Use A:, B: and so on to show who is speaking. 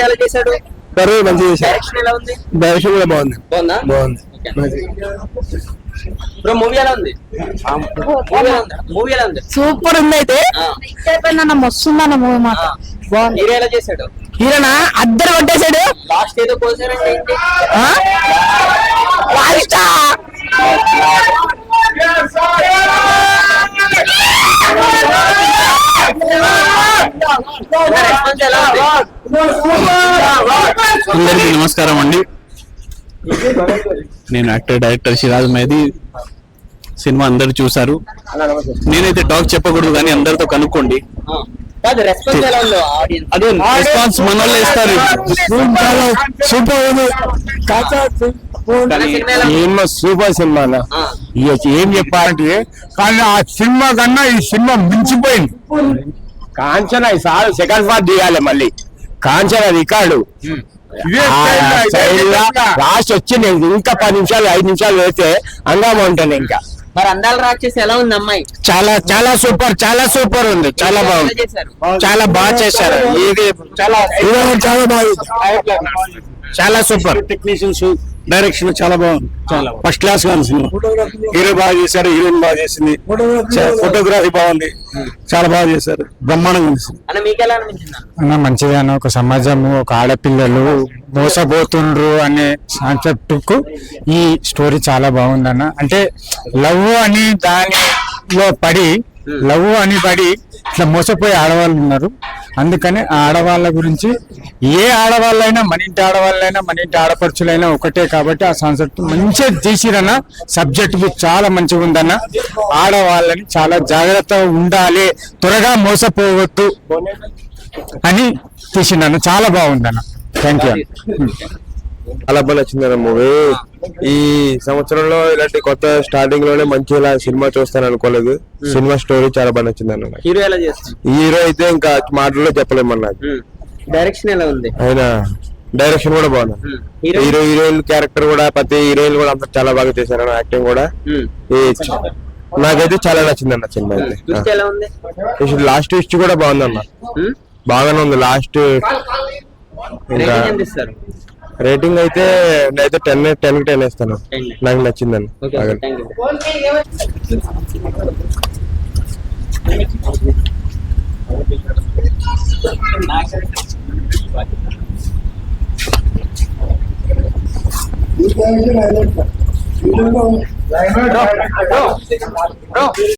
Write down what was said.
A: ఎలా చేశాడు
B: పర్వాలేదు మంచిగా చేశారు
A: డైరెక్షన్ ఎలా ఉంది
B: డైరెక్షన్ కూడా బాగుంది
A: బాగుందా
B: బాగుంది
A: బ్రో మూవీ ఎలా ఉంది మూవీ ఎలా ఉంది మూవీ ఎలా ఉంది
C: సూపర్ ఉంది అయితే
A: ఆ.
C: మూవీ బాగుంది
A: ఎలా చేశాడు
C: హీరోనా అద్దరు కొట్టేశాడు
A: లాస్ట్ ఏదో ఏంటి
C: ఆ?
A: ఎలా ఉంది
D: అందరికీ నమస్కారం అండి. నేను యాక్టర్ డైరెక్టర్ సిరాజ్ మేది సినిమా అందరు చూసారు నేనైతే టాక్ చెప్పకూడదు కానీ అందరితో కనుక్కోండి.
A: ఆ. కాదు రెస్పాన్స్ ఎలా ఉందో ఆడియన్స్
D: అదే రెస్పాన్స్ మన వాళ్ళు ఇస్తారు.
B: సూపర్
A: సినిమా
B: సూపర్ ఏం చెప్పాలంటే కానీ ఆ సినిమా కన్నా ఈ సినిమా మించిపోయింది. కాంచన ఈసారి సెకండ్ పార్ట్ తీయాలి మళ్ళీ. కాంచన రికార్డు. లాస్ట్ వచ్చి నేను ఇంకా పది నిమిషాలు ఐదు నిమిషాలు వేస్తే అంగామా ఉంటాను ఇంకా.
A: మరి అందాల రాక్షసి ఎలా ఉంది అమ్మాయి?
B: చాలా చాలా సూపర్ చాలా సూపర్ ఉంది. చాలా బాగుంది. చాలా బాగా చేశారు. ఇది చాలా చాలా బాగుంది చాలా సూపర్.
D: టెక్నీషియన్స్ డైరెక్షన్ చాలా బాగుంది. చాలా ఫస్ట్ క్లాస్గా సినిమా. హీరో బాగా చేశారు హీరోయిన్ బాగా చేసింది. ఫోటోగ్రఫీ బాగుంది. చాలా బాగా చేశారు. బ్రహ్మాండంగా.
A: అన్న మీకు ఎలా అనిపించింది
E: అన్న? మంచిగానే ఒక సమాజము ఒక ఆడపిల్లలు మోసపోతుండ్రు అనే కాన్సెప్ట్కు ఈ స్టోరీ చాలా బాగుందన్న. అంటే లవ్ అని దానిలో పడి లవ్ అని పడి ఇట్లా మోసపోయే ఆడవాళ్ళు ఉన్నారు. అందుకని ఆ ఆడవాళ్ళ గురించి ఏ ఆడవాళ్ళైనా మన ఇంటి ఆడవాళ్ళైనా మన ఇంటి ఆడపడుచులైనా ఒకటే కాబట్టి ఆ కాన్సెప్ట్ మంచిగా తీసిరన్న సబ్జెక్ట్ చాలా మంచిగా ఉందన్న. ఆడవాళ్ళని చాలా జాగ్రత్తగా ఉండాలి త్వరగా మోసపోవద్దు అని తీసిండన్న చాలా బాగుందన్న. థ్యాంక్ యూ
B: చాలా బాగా నచ్చింది మూవీ ఈ సంవత్సరంలో ఇలాంటి కొత్త స్టార్టింగ్లోనే మంచి ఇలా సినిమా చూస్తాను అనుకోలేదు. సినిమా స్టోరీ చాలా బాగా నచ్చింది అన్న.
A: హీరో ఎలా చేస్తుంది?
B: ఈ హీరో అయితే ఇంకా మాటల్లో చెప్పలేము నాకు.
A: డైరెక్షన్ ఎలా ఉంది?
B: ఆయన డైరెక్షన్ కూడా బాగుంది.
A: హీరో
B: హీరో హీరోయిన్ క్యారెక్టర్ కూడా ప్రతి హీరోయిన్ కూడా అంతా చాలా బాగా చేశారు యాక్టింగ్ కూడా. చ- నాకైతే చాలా నచ్చింది అన్న సినిమా అయితే. లాస్ట్ ట్విస్ట్ కూడా బాగుంది అన్న.
A: Hmm?
B: బాగానే ఉంది లాస్ట్ ఇంకా
A: రేటింగ్
B: అయితే నేనైతే టెన్ టెన్కి టెన్ ఇస్తాను
A: 10.
B: నాకు నచ్చిందని.
A: Okay thank you.